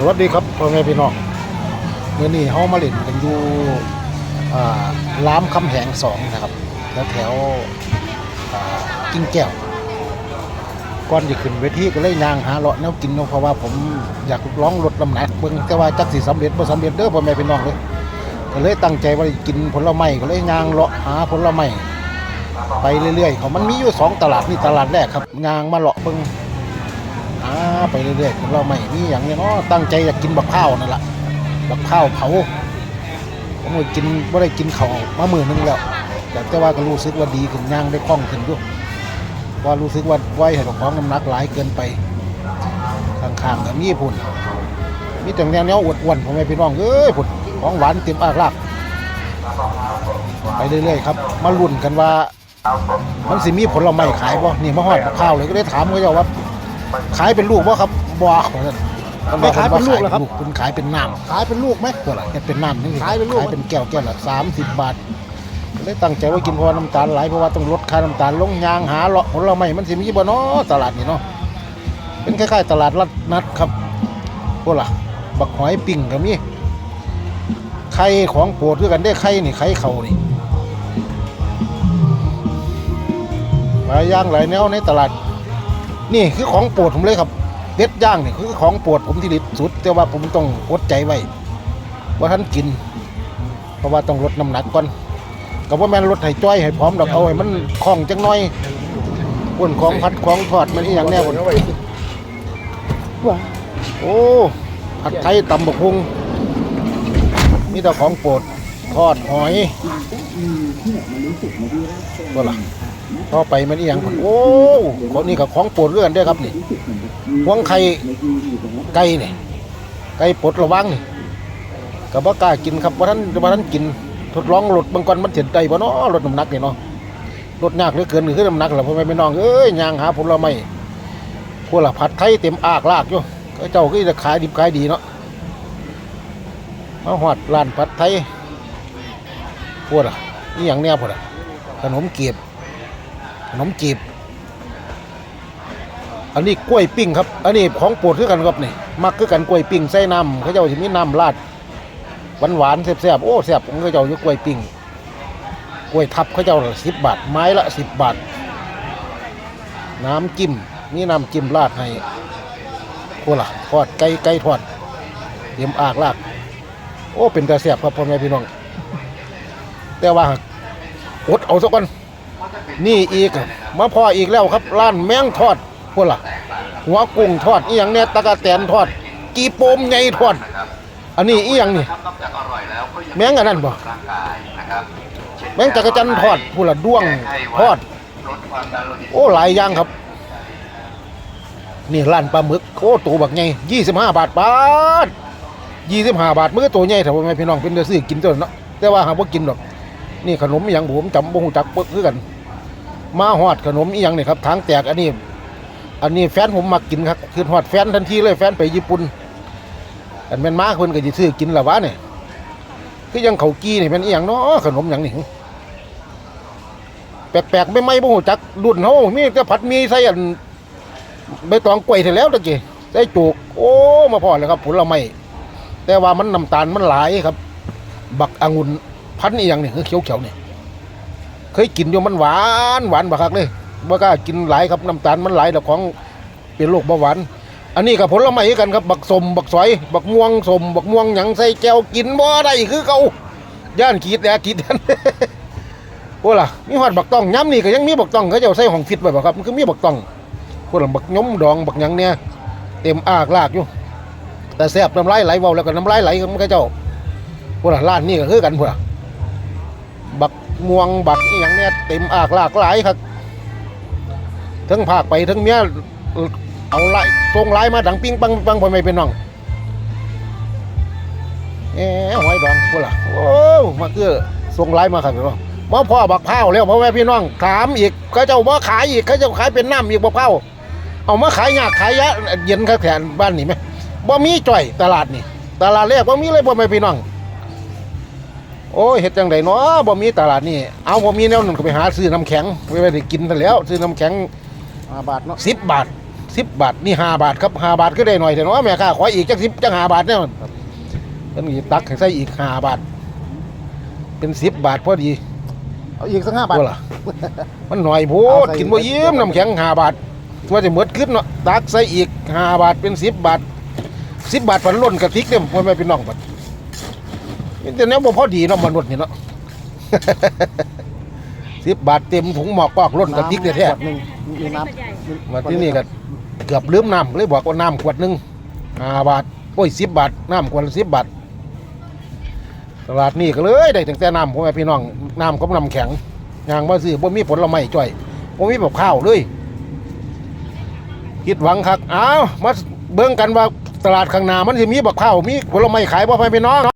สวัสดีครับพ่อแม่พี่น้องเมื่อนี้เฮามาเล่นกันอยู่อ่าร้ามคำแหงสองนะครับแถวแถวกิ่งแก้วก่อนจะขึ้นเวทีก็เลยย่างหาเลาะแนวกินเนาะเพราะว่าผมอยากร้องลดน้ำหนักเบิ่งแต่ว่าจักสิสำเร็จบ่สำเร็จเด้อพ่อแม่พี่น้องเลยก็เลยตั้งใจว่าจะกินผลไม้ก็เลยย่างเลาะหาผลไม้ไปเรื่อยๆเขามันมีอยู่สองตลาดนี่ตลาดแรกครับย่างมาเลาะเบิ่ง อ่าไปเรื่อยๆเราไม่มีอย่างนี้เนาะตั้งใจอยากกินบักข้าวนั่นแหละบักข้าวเผาผมก็กินไม่ได้กินเขามามือนึงแล้วแต่แต่ว่าก็รู้สึกว่าดีขึ้นย่างได้คล่องขึ้นด้วยว่ารู้สึกว่าไหวให้ของน้ำหนักหลายเกินไปข้างๆกับมีพุ่นมีแต่งแนวแนวอ้วนๆผมไม่พี่น้องเอ้ยพุ่นของหวานเต็มอากลากไปเรื่อยๆครับ มาลุ้นกันว่า มันสิมีผลไม้ขายบ่ะนี่มาฮอดบักข้าวเลยก็ได้ถามเขาเจ้าว่า ขายเป็นลูกบ่ครับบ่ครับไม่ขายเป็นลูกเหรอครับคุณขายเป็นน้ำขายเป็นลูกไหมตัวละเป็นน้ำนี่ขายเป็นลูกขายเป็นแก้วแก้วละสามสิบบาทเลยตั้งใจว่ากินเพราะว่าน้ำตาลไหลเพราะว่าต้องลดค่าน้ำตาลลงยางหาเลาะผลไม้มันสิมีบ่เนาะตลาดนี่เนาะเป็นคล้ายๆตลาดรัดนัดครับพวกล่ะบักหอยปิ่งก็มีไข่ของโปรดด้วยกันได้ไข่นี่ไข่เขานี่หลายอย่างหลายแนวในตลาด นี่คือของโปรดผมเลยครับเป็ดย่างนี่คือของโปรดผมที่ดิบสุด แต่ว่าผมต้องอดใจไว้ว่าท่านกิน เพราะว่าต้องลดน้ำหนักก่อนกับว่าแม่นลดให้จ้อยให้พร้อมดอกเอาให้มันคล่องจังหน่อยอ้วนของพัดของทอดมันอีหยังแน่คนโอ้ผัดไทยตำบักพุงมีแต่ของโปรดทอดหอยก็ล่ะ ต่อไปมันอีหยังโอ้คนนี้กับของโปรดเรื่องเด้ครับนี่หวงไข่ไก่นี่ไก่ปลดระวังนี่กับว่ากล้ากินครับว่าท่านว่าท่านกินทดลองลดบางก่อนมันเสียใจบ่เนาะลดน้ำหนักนี่เนาะลดยากเหลือเกินคือน้ำหนักแหละพ่อแม่พี่น้องเอ้ยยางหาผลไม้พวกละผัดไทยเต็มอากลากอยู่ก็เจ้าก็จะขายดิบขายดีเนาะมาหอดร้านผัดไทยพวกละนี่อย่างเนี้ยพวกละขนมเกี๊ยบ ขนมจีบ อันนี้กล้วยปิ้งครับ อันนี้ของโปรดคือกันครับนี่ มักคือกันกล้วยปิ้งใส่น้ำเขาเจ้าจะมีน้ำราดหวานหวานแซ่บๆโอ้แซ่บเขาเจ้าอยู่กล้วยปิ้งกล้วยทับเขาเจ้าสิบบาท ไม้ละสิบบาท น้ำจิ้มนี่น้ำจิ้มราดให้โอ้ล่ะทอดไก่ไก่ทอดเตรียมอากลาก โอ้เป็นแต่แซ่บครับพ่อแม่พี่น้อง แต่ว่าอดเอาสักวัน นี่อีกมาพออีกแล้วครับร้านแมงทอดพวกล่ะหัวกุ้งทอดอีหยังเนี่ยตะกะแตนทอด กีโปมใหญ่ทอด อันนี้อีหยังนี่แมงอันนั้นบ่แมงจักรจันทอดพวกล่ะด้วงทอด โอ้หลายอย่างครับ นี่ร้านปลาหมึกโอ้ตัวบักใหญ่ยี่สิบห้าบาทบาทยี่สิบห้าบาทมื้อตัวใหญ่ถ้าพ่อแม่พี่น้องเป็นเดือซื้อกินตัวเนาะแต่ว่าหาบ่กินหรอกนี่ขนมอหย่างผมจำบ่ฮู้จักเปิกคือกัน มาฮอดขนมอีหยังนี่ครับทางแตกอันนี้ อันนี้แฟนผมมักกินครับคือฮอดแฟนทันทีเลยแฟนไปญี่ปุ่นอันแม่นมาเพิ่นก็สิซื้อกินละวะเนี่ยคือยังเขากี้นี่เป็นอีหยังเนาะขนมหยังนี่แปลกๆไม่ไม่บ่ฮู้จักรุ่นเฮามีแต่ผัดมีใส่อันใบตองกล้วยเสร็จแล้วตะกี้ใส่จูกโอ้มาพอเลยครับผลไม้แต่ว่ามันน้ำตาลมันหลายครับ บักองุ่นพันอีหยังนี่คือเขียวๆนี่ เคยกินอยู่มันหวานหวานบักคักเลยบ่กล้ากินหลายครับน้ำตาลมันหลายแต่ของเป็นโรคเบาหวาน อันนี้กับผลไม้กันครับ บักสมบักสอย บักม่วงสมบักม่วงหยังใส่แก้วกินบ่ได้คือเขาย่านขีดแดกขีดกันโอ้ล่ะมีหอดบักต้องย้ำนี่ก็ยังมีบักต้องเขาเจ้าใส่ของฟิตไว้บ่ครับมันคือมีบักต้องพวกละบักยมดองบักหยังเนี่ยเต็มอากลากอยู่แต่แซ่บน้ำลายไหลเบาแล้วก็น้ำลายไหลครับเขาเจ้าพวกละร้านนี้ก็คือกันพวกละ บักม่วงบักอหย่างเนี้ยเต็มอากหลากหลายครับทั้งภาคไปทั้งเมียเอาไล่ส่งไล่มาดังปิ้งปังปังพอไม่เป็นน้องเอ๋หอยดองกูล่ะโอ้มาเกือส่งไล่มาครับพี่น้องมาพ่อบักเผาแล้วพ่อแม่พี่น้องถามอีกเขาเจ้ามาขายอีกเขาเจ้าขายเป็นน้ำอีกบักเผาเอามาขายยากขายยะเย็นครับแถนบ้านนี่ไหมบ่มีจ่อยตลาดนี่ตลาดแรกบ่มีเลยพ่อแม่พี่น้อง โอ้ยเฮ็ดจังไดเนาะบ่มีตลาดนี่เอาบ่มีแนวนั้นก็ไปหาซื้อน้ำแข็งไว้ไว้ได้กินซะแหล้ว ซื้อน้ำแข็งห้าบาทเนาะ10บาทสิบบาทนี่ห้าบาทครับห้าบาทก็ได้หน่อยแต่เนาะแม่ค้าขออีกจักสิบจักห้าบาทเนี่ยมันเพิ่นก็ตักให้ใส่อีกห้าบาท เป็นสิบบาทพอดีเอาอีกสักห้าบาทบ่ล่ะ มันหน่อยโพดเอาใส่กินบ่ยิ้มน้ำแข็งห้าบาทว่าจะหมดขึ้นเนาะตักใส่อีกห้าบาทเป็นสิบบาทสิบบาทพันล้นกระติกเนี่ยพ่อแม่พี่น้องบัด นี่แต่แนวบ่พอดีเนาะมนุษย์นี่เนาะ สิบบาทเต็มถุงหมอกกอกล้นกระติกแท้ขวดหนึ่งมีน้ำมาที่นี่ก็เกือบลืมน้ำเลยบอกว่าน้ำขวดหนึ่งห้าบาทโอ้ยสิบบาทน้ำขวดละสิบบาทตลาดนี่ก็เลยได้ตั้งแต่น้ำพ่อแม่พี่น้องน้ำกับน้ำแข็งยางมาซื้อบ่มีผลไม้จ่อยบ่มีแบบข้าวเลยคิดหวังคักอ้าวมาเบิ่งกันว่าตลาดข้างหน้ามันสิมีบักข้าวมีผลไม้ขายบ่พ่อแม่พี่น้อง